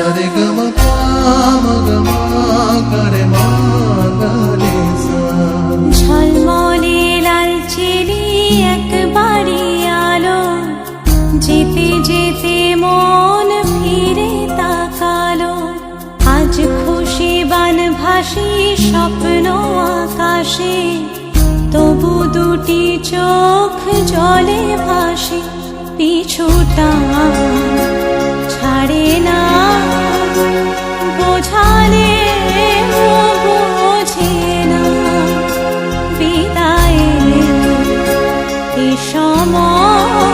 সারে গম লাল আলো মন ফিরে তাকালো। আজ খুশি স্বপ্ন আকাশে, তবু দুটি চোখ জলে ভাসে, পিছুটা 什么？